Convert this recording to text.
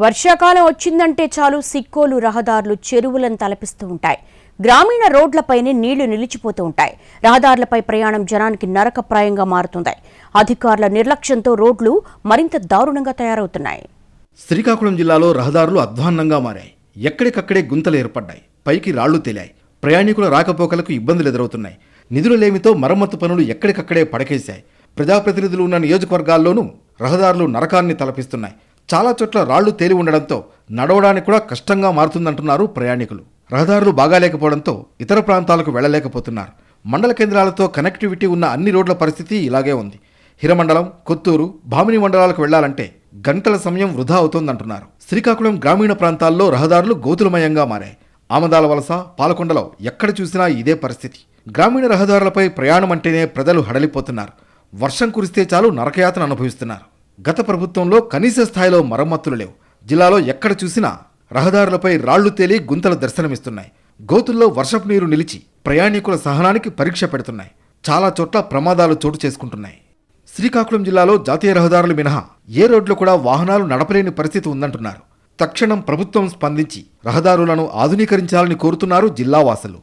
వర్షాకాలం వచ్చిందంటే చాలు సిక్కోలు రహదారులు చెరువులను తలపిస్తూ ఉంటాయి. గ్రామీణ రోడ్లపైనే నీళ్ళు నిలిచిపోతూ ఉంటాయి. రహదారులపై ప్రయాణం జనానికి నరకప్రాయంగా మారుతుంది. అధికారుల నిర్లక్ష్యంతో రోడ్లు మరింత దారుణంగా తయారవుతున్నాయి. శ్రీకాకుళం జిల్లాలో రహదారులు అధ్వాన్నంగా మారాయి. ఎక్కడికక్కడే గుంతలు ఏర్పడ్డాయి. పైకి రాళ్ళు తేలాయి. ప్రయాణికుల రాకపోకలకు ఇబ్బందులు ఎదురవుతున్నాయి. నిధులలేమితో మరమ్మతు పనులు ఎక్కడికక్కడే పడకేశాయి. ప్రజాప్రతినిధులు ఉన్న నియోజకవర్గాల్లోనూ రహదారులు నరకాన్ని తలపిస్తున్నాయి. చాలా చోట్ల రాళ్ళు తేలి ఉండడంతో నడవడానికి కూడా కష్టంగా మారుతుందంటున్నారు ప్రయాణికులు. రహదారులు బాగాలేకపోవడంతో ఇతర ప్రాంతాలకు వెళ్ళలేకపోతున్నారు మండల కేంద్రాలతో కనెక్టివిటీ ఉన్న అన్ని రోడ్ల పరిస్థితి ఇలాగే ఉంది. హిరమండలం కొత్తూరు భామిని మండలాలకు వెళ్ళాలంటే గంటల సమయం వృధా అవుతోందంటున్నారు. శ్రీకాకుళం గ్రామీణ ప్రాంతాల్లో రహదారులు గోతులమయంగా మారాయి. ఆమదాల వలస పాలకొండలో ఎక్కడ చూసినా ఇదే పరిస్థితి. గ్రామీణ రహదారులపై ప్రయాణం అంటేనే ప్రజలు హడలిపోతున్నారు. వర్షం కురిస్తే చాలు నరకయాతన అనుభవిస్తున్నారు. గత ప్రభుత్వంలో కనీస స్థాయిలో మరమ్మతులు లేవు. జిల్లాలో ఎక్కడ చూసినా రహదారులపై రాళ్ళు తేలి గుంతలు దర్శనమిస్తున్నాయి. గోతుల్లో వర్షపు నీరు నిలిచి ప్రయాణికుల సహనానికి పరీక్ష పెడుతున్నాయి. చాలా చోట్ల ప్రమాదాలు చోటు చేసుకుంటున్నాయి. శ్రీకాకుళం జిల్లాలో జాతీయ రహదారులు మినహా ఏ రోడ్లు కూడా వాహనాలు నడపలేని పరిస్థితి ఉందంటున్నారు. తక్షణం ప్రభుత్వం స్పందించి రహదారులను ఆధునీకరించాలని కోరుతున్నారు జిల్లావాసులు.